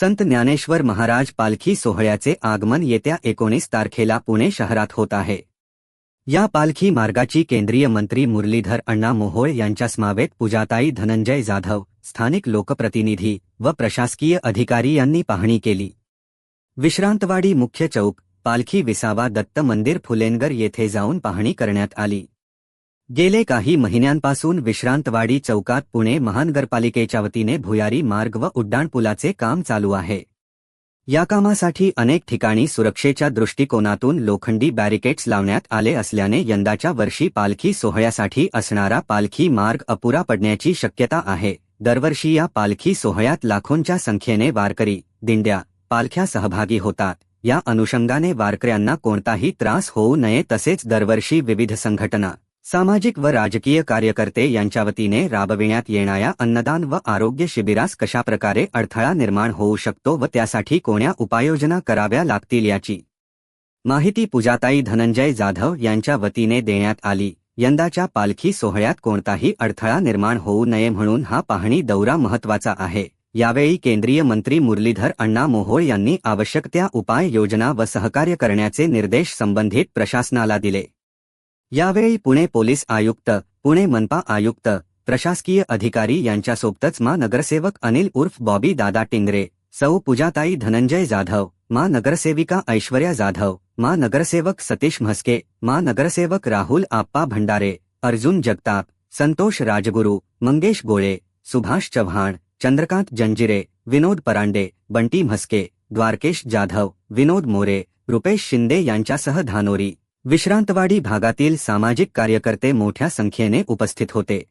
संत ज्ञानेश्वर महाराज पालखी सोहळ्याचे आगमन येत्या एकोणीस तारखेला पुणे शहरात होत आहे. या पालखी मार्गाची केंद्रीय मंत्री मुरलीधर अण्णा मोहोळ यांच्या स्मावेत पूजाताई धनंजय जाधव स्थानिक लोकप्रतिनिधी व प्रशासकीय अधिकारी यांनी पाहणी केली. विश्रांतवाडी मुख्य चौक पालखी विसावा दत्त मंदिर फुलेनगर येथे जाऊन पाहणी करण्यात आली. गेले काही महिन्यांपासून विश्रांतवाडी चौकात पुणे महानगरपालिकेच्या वतीने भुयारी मार्ग व उड्डाणपुलाचे काम चालू आहे. या कामासाठी अनेक ठिकाणी सुरक्षेच्या दृष्टिकोनातून लोखंडी बॅरिकेड्स लावण्यात आले असल्याने यंदाच्या वर्षी पालखी सोहळ्यासाठी असणारा पालखी मार्ग अपुरा पडण्याची शक्यता आहे. दरवर्षी या पालखी सोहळ्यात लाखोंच्या संख्येने वारकरी दिंड्या पालख्या सहभागी होतात. या अनुषंगाने वारकऱ्यांना कोणताही त्रास होऊ नये तसेच दरवर्षी विविध संघटना सामाजिक व राजकीय कार्यकर्ते यांच्या वतीने राबविण्यात येणाऱ्या अन्नदान व आरोग्य शिबिरास कशाप्रकारे अडथळा निर्माण होऊ शकतो व त्यासाठी कोण्या उपाययोजना कराव्या लागतील याची माहिती पूजाताई धनंजय जाधव यांच्या वतीने देण्यात आली. यंदाच्या पालखी सोहळ्यात कोणताही अडथळा निर्माण होऊ नये म्हणून हा पाहणी दौरा महत्त्वाचा आहे. यावेळी केंद्रीय मंत्री मुरलीधर अण्णा मोहोळ यांनी आवश्यक त्या उपाययोजना व सहकार्य करण्याचे निर्देश संबंधित प्रशासनाला दिले. यावेळी पुणे पोलीस आयुक्त पुणे मनपा आयुक्त प्रशासकीय अधिकारी यांच्यासोबतच मा नगरसेवक अनिल उर्फ बॉबी दादा टिंगरे सौ पूजाताई धनंजय जाधव मा नगरसेविका ऐश्वर्या जाधव मा नगरसेवक सतीश म्हस्के मा नगरसेवक राहुल आप्पा भंडारे अर्जुन जगताप संतोष राजगुरू मंगेश गोळे सुभाष चव्हाण चंद्रकांत जंजिरे विनोद परांडे बंटी म्हस्के द्वारकेश जाधव विनोद मोरे रुपेश शिंदे यांच्यासह धानोरी. विश्रांतवाडी भागातील सामाजिक कार्यकर्ते मोठ्या संख्येने उपस्थित होते.